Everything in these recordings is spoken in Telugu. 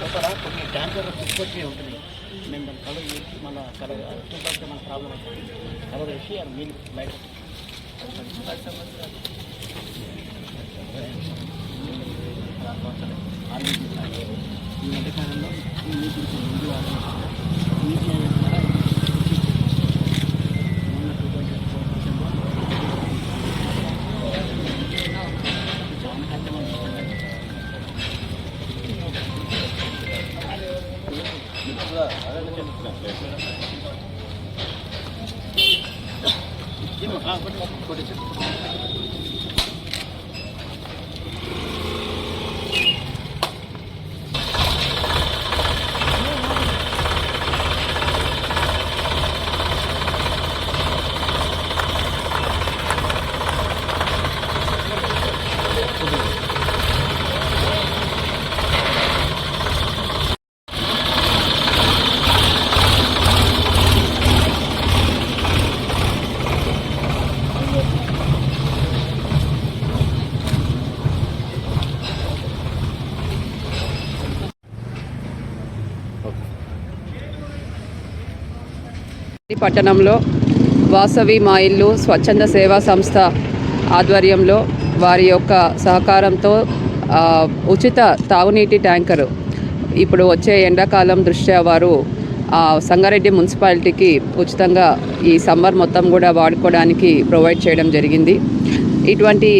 లోపల కొన్ని ట్యాంకర్ తీసుకొచ్చి ఉంటుంది మేము దాన్ని కలర్ చేసి మళ్ళీ కలర్ చూస్తే మన ప్రాబ్లం అవుతుంది కలర్ వేసి అది నీళ్ళు బయట ఈ మధ్యకాలంలో ఈ నీటి ముందు ఈ పట్టణంలో వాసవి మా ఇల్లు స్వచ్ఛంద సేవా సంస్థ ఆధ్వర్యంలో వారి యొక్క సహకారంతో ఉచిత తాగునీటి ట్యాంకరు. ఇప్పుడు వచ్చే ఎండాకాలం దృష్ట్యా వారు సంగారెడ్డి మున్సిపాలిటీకి ఉచితంగా ఈ సమ్మర్ మొత్తం కూడా వాడుకోవడానికి ప్రొవైడ్ చేయడం జరిగింది. ఇటువంటి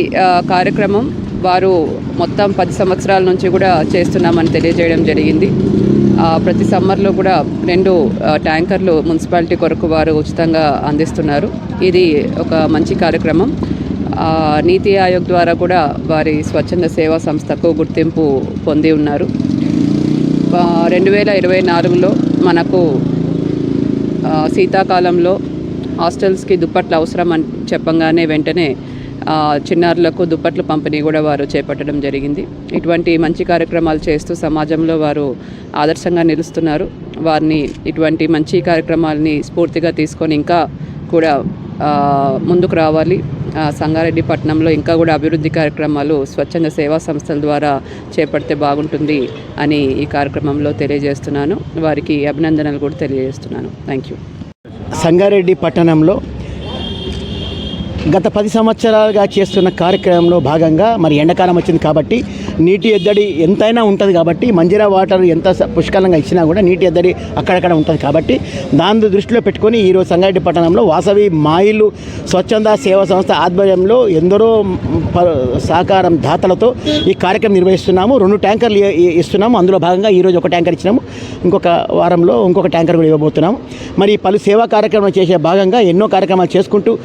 కార్యక్రమం వారు మొత్తం పది సంవత్సరాల నుంచి కూడా చేస్తున్నామని తెలియజేయడం జరిగింది. ప్రతి సమ్మర్లో కూడా రెండు ట్యాంకర్లు మున్సిపాలిటీ కొరకు వారు ఉచితంగా అందిస్తున్నారు. ఇది ఒక మంచి కార్యక్రమం. నీతి ఆయోగ్ ద్వారా కూడా వారి స్వచ్ఛంద సేవా సంస్థకు గుర్తింపు పొంది ఉన్నారు. రెండు వేల ఇరవై నాలుగులో మనకు శీతాకాలంలో హాస్టల్స్కి దుప్పట్లు అవసరం అని చెప్పంగానే వెంటనే చిన్నారులకు దుప్పట్ల పంపిణీ కూడా వారు చేపట్టడం జరిగింది. ఇటువంటి మంచి కార్యక్రమాలు చేస్తూ సమాజంలో వారు ఆదర్శంగా నిలుస్తున్నారు. వారిని ఇటువంటి మంచి కార్యక్రమాలని స్ఫూర్తిగా తీసుకొని ఇంకా కూడా ముందుకు రావాలి. సంగారెడ్డి పట్టణంలో ఇంకా కూడా అభివృద్ధి కార్యక్రమాలు స్వచ్ఛంద సేవా సంస్థల ద్వారా చేపడితే బాగుంటుంది అని ఈ కార్యక్రమంలో తెలియజేస్తున్నాను. వారికి అభినందనలు కూడా తెలియజేస్తున్నాను. థ్యాంక్ యూ సంగారెడ్డి పట్టణంలో గత పది సంవత్సరాలుగా చేస్తున్న కార్యక్రమంలో భాగంగా మరి ఎండాకాలం వచ్చింది కాబట్టి నీటి ఎద్దడి ఎంతైనా ఉంటుంది కాబట్టి మంజీరా వాటర్ ఎంత పుష్కలంగా ఇచ్చినా కూడా నీటి ఎద్దడి అక్కడక్కడ ఉంటుంది కాబట్టి దాని దృష్టిలో పెట్టుకొని ఈరోజు సంగారెడ్డి పట్టణంలో వాసవి మాయిలు స్వచ్ఛంద సేవా సంస్థ ఆధ్వర్యంలో ఎందరో ప- సహకారం దాతలతో ఈ కార్యక్రమం నిర్వహిస్తున్నాము. రెండు ట్యాంకర్లు ఇస్తున్నాము. అందులో భాగంగా ఈరోజు ఒక ట్యాంకర్ ఇచ్చినాము. ఇంకొక వారంలో ఇంకొక ట్యాంకర్ కూడా ఇవ్వబోతున్నాము. మరి పలు సేవా కార్యక్రమాలు చేసే భాగంగా ఎన్నో కార్యక్రమాలు చేసుకుంటూ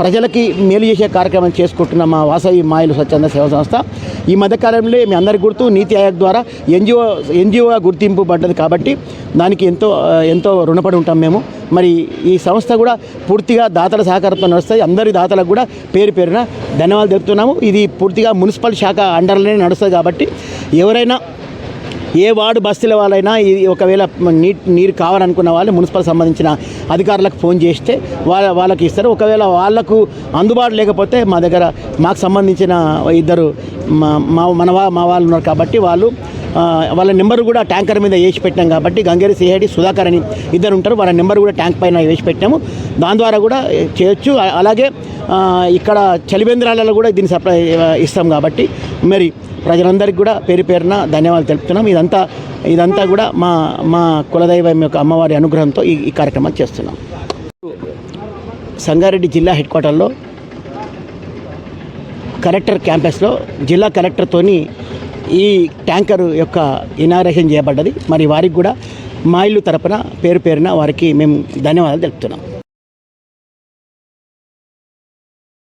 ప్రజలకి మేలు చేసే కార్యక్రమం చేసుకుంటున్న మా వాసవి మాయలు స్వచ్ఛంద సేవా సంస్థ. ఈ మధ్యకాలంలో మీ అందరికి గుర్తు నీతి ఆయోగ్ ద్వారా ఎన్జిఓ ఎన్జిఓ గుర్తింపు పడ్డది కాబట్టి దానికి ఎంతో ఎంతో రుణపడి ఉంటాం మేము. మరి ఈ సంస్థ కూడా పూర్తిగా దాతల సహకారంతో నడుస్తుంది అందరి దాతలకు కూడా పేరు పేరున ధన్యవాదాలు తెలుపుతున్నాము. ఇది పూర్తిగా మున్సిపల్ శాఖ అండర్లోనే నడుస్తుంది కాబట్టి ఎవరైనా ఏ వార్డు బస్తీల వాళ్ళైనా ఇది ఒకవేళ నీ నీరు కావాలనుకున్న వాళ్ళు మున్సిపల్ సంబంధించిన అధికారులకు ఫోన్ చేస్తే వాళ్ళ వాళ్ళకి ఇస్తారు. ఒకవేళ వాళ్ళకు అందుబాటు లేకపోతే మా దగ్గర మాకు సంబంధించిన ఇద్దరు మా మా మన మా వాళ్ళు ఉన్నారు కాబట్టి వాళ్ళు వాళ్ళ నెంబర్ కూడా ట్యాంకర్ మీద వేసి పెట్టాం కాబట్టి గంగేరి సిహెడి సుధాకర్ అని ఇద్దరు ఉంటారు. వాళ్ళ నెంబర్ కూడా ట్యాంక్ పైన వేసి పెట్టాము. దాని ద్వారా కూడా చేయొచ్చు. అలాగే ఇక్కడ చలివేంద్రాలలో కూడా దీన్ని సప్లై ఇస్తాం కాబట్టి. మరి ప్రజలందరికీ కూడా పేరు పేరున ధన్యవాదాలు తెలుపుతున్నాం. ఇదంతా ఇదంతా కూడా మా మా కులదైవం యొక్క అమ్మవారి అనుగ్రహంతో ఈ ఈ కార్యక్రమాలు చేస్తున్నాం. సంగారెడ్డి జిల్లా హెడ్ క్వార్టర్లో కలెక్టర్ క్యాంపస్లో జిల్లా కలెక్టర్తోని ఈ ట్యాంకర్ యొక్క ఇనాగ్రేషన్ చేయబడ్డది. మరి వారికి కూడా మా ఇల్లు తరపున పేరు పేరున వారికి మేము ధన్యవాదాలు తెలుపుతున్నాం.